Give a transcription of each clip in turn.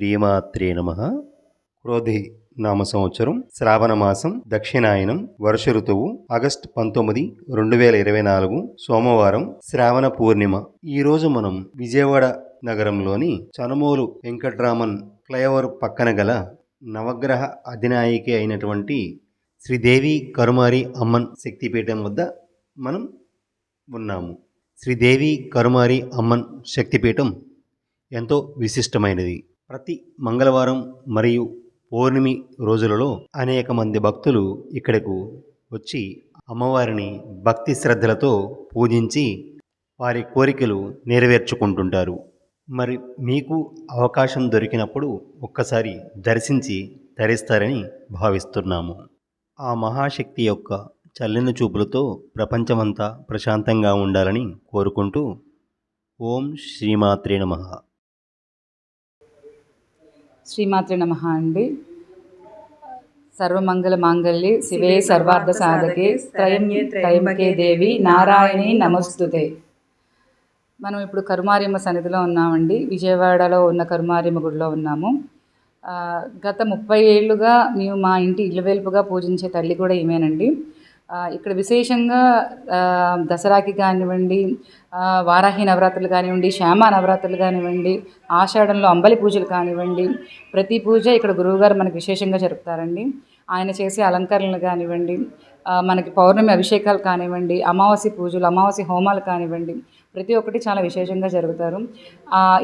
శ్రీమాత్రే నమ. క్రోధి నామ సంవత్సరం శ్రావణ మాసం దక్షిణాయనం వర్ష ఋతువు ఆగస్ట్ పంతొమ్మిది రెండు వేల ఇరవై నాలుగు సోమవారం శ్రావణ పూర్ణిమ. ఈరోజు మనం విజయవాడ నగరంలోని చనుమూలు వెంకట్రామన్ ఫ్లైఓవర్ పక్కన గల నవగ్రహ అధినాయికి అయినటువంటి శ్రీదేవి కరుమారి అమ్మన్ శక్తిపీఠం వద్ద మనం ఉన్నాము. శ్రీదేవి కరుమారి అమ్మన్ శక్తిపీఠం ఎంతో విశిష్టమైనది. ప్రతి మంగళవారం మరియు పౌర్ణమి రోజులలో అనేక మంది భక్తులు ఇక్కడకు వచ్చి అమ్మవారిని భక్తి శ్రద్ధలతో పూజించి వారి కోరికలు నెరవేర్చుకుంటుంటారు. మరి మీకు అవకాశం దొరికినప్పుడు ఒక్కసారి దర్శించి ధరిస్తారని భావిస్తున్నాము. ఆ మహాశక్తి యొక్క చల్లని చూపులతో ప్రపంచమంతా ప్రశాంతంగా ఉండాలని కోరుకుంటూ ఓం శ్రీమాత్రే నమః. శ్రీమాత్రి నమ అండి. సర్వమంగళ మాంగళ్యే శివే సర్వార్థ సాధకే త్రయంయే త్రయంబకే దేవి నారాయణి నమస్తుతే. మనం ఇప్పుడు కరుమారియమ్మ సన్నిధిలో ఉన్నామండి. విజయవాడలో ఉన్న కరుమారియమ్మ గుడిలో ఉన్నాము. గత ముప్పై ఏళ్ళుగా మేము మా ఇంటి ఇల్లువేల్పుగా పూజించే తల్లి కూడా ఈమెనండి. ఇక్కడ విశేషంగా దసరాకి కానివ్వండి వారాహి నవరాత్రులు కానివ్వండి శ్యామ నవరాత్రులు కానివ్వండి ఆషాఢంలో అంబలి పూజలు కానివ్వండి ప్రతి పూజ ఇక్కడ గురువుగారు మనకి విశేషంగా జరుపుతారండి. ఆయన చేసే అలంకరణలు కానివ్వండి మనకి పౌర్ణమి అభిషేకాలు కానివ్వండి అమావాస్య పూజలు అమావాస్య హోమాలు కానివ్వండి ప్రతి ఒక్కటి చాలా విశేషంగా జరుగుతారు.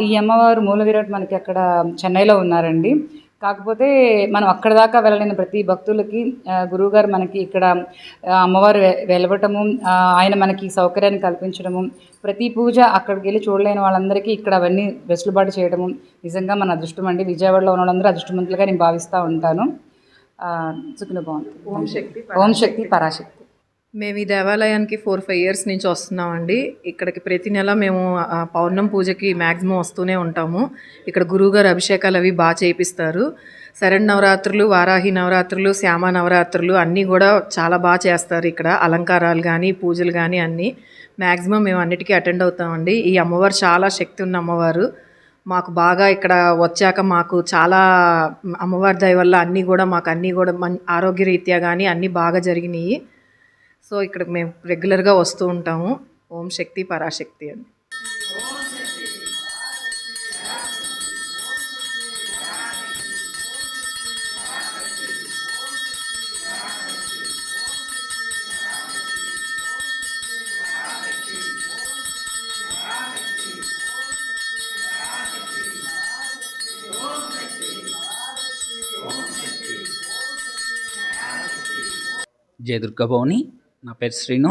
ఈ అమ్మవారు మూల విరాట్ మనకి అక్కడ చెన్నైలో ఉన్నారండి. కాకపోతే మనం అక్కడ దాకా వెళ్ళలేని ప్రతి భక్తులకి గురువుగారు మనకి ఇక్కడ అమ్మవారు వెలవటము ఆయన మనకి సౌకర్యాన్ని కల్పించడము ప్రతి పూజ అక్కడికి వెళ్ళి చూడలేని వాళ్ళందరికీ ఇక్కడ అవన్నీ వెసులుబాటు చేయడము నిజంగా మన అదృష్టం అండి. విజయవాడలో ఉన్న వాళ్ళందరూ అదృష్టవంతులుగా నేను భావిస్తూ ఉంటాను. సుఖిన బాగుంది ఓం శక్తి ఓం శక్తి పరాశక్తి. మేము ఈ దేవాలయానికి ఫోర్ ఫైవ్ ఇయర్స్ నుంచి వస్తున్నామండి. ఇక్కడికి ప్రతి నెల మేము పౌర్ణం పూజకి మ్యాక్సిమం వస్తూనే ఉంటాము. ఇక్కడ గురువుగారు అభిషేకాలు అవి బాగా చేయిస్తారు శరణ్ నవరాత్రులు వారాహి నవరాత్రులు శ్యామ నవరాత్రులు అన్నీ కూడా చాలా బాగా చేస్తారు ఇక్కడ. అలంకారాలు కానీ పూజలు కానీ అన్నీ మ్యాక్సిమం మేము అన్నిటికీ అటెండ్ అవుతామండి. ఈ అమ్మవారు చాలా శక్తి ఉన్న అమ్మవారు. మాకు బాగా ఇక్కడ వచ్చాక మాకు చాలా అమ్మవారి దయ వల్ల అన్నీ కూడా మాకు అన్నీ కూడా మన్ ఆరోగ్యరీత్యా కానీ అన్నీ బాగా జరిగినాయి. సో ఇక్కడ మేము రెగ్యులర్గా వస్తూ ఉంటాము. ఓం శక్తి పరాశక్తి అని. జయ దుర్గభవని నా పేరు శ్రీను.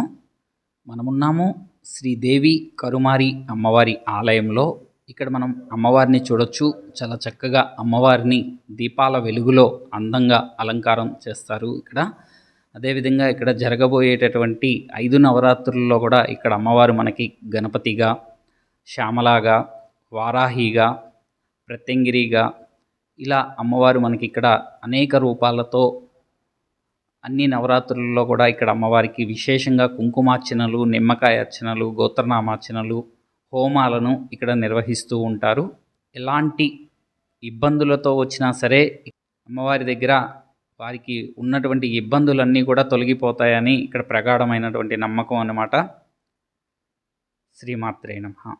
మనమున్నాము శ్రీదేవి కరుమారి అమ్మవారి ఆలయంలో. ఇక్కడ మనం అమ్మవారిని చూడొచ్చు. చాలా చక్కగా అమ్మవారిని దీపాల వెలుగులో అందంగా అలంకారం చేస్తారు ఇక్కడ. అదేవిధంగా ఇక్కడ జరగబోయేటటువంటి ఐదు నవరాత్రుల్లో కూడా ఇక్కడ అమ్మవారు మనకి గణపతిగా శ్యామలాగా వారాహిగా ప్రత్యంగిరిగా ఇలా అమ్మవారు మనకి ఇక్కడ అనేక రూపాలతో అన్ని నవరాత్రులలో కూడా ఇక్కడ అమ్మవారికి విశేషంగా కుంకుమార్చనలు నిమ్మకాయ అర్చనలు గోత్రనామార్చనలు హోమాలను ఇక్కడ నిర్వహిస్తూ ఉంటారు. ఎలాంటి ఇబ్బందులతో వచ్చినా సరే అమ్మవారి దగ్గర వారికి ఉన్నటువంటి ఇబ్బందులన్నీ కూడా తొలగిపోతాయని ఇక్కడ ప్రగాఢమైనటువంటి నమ్మకం అన్నమాట. శ్రీమాత్రే నమ.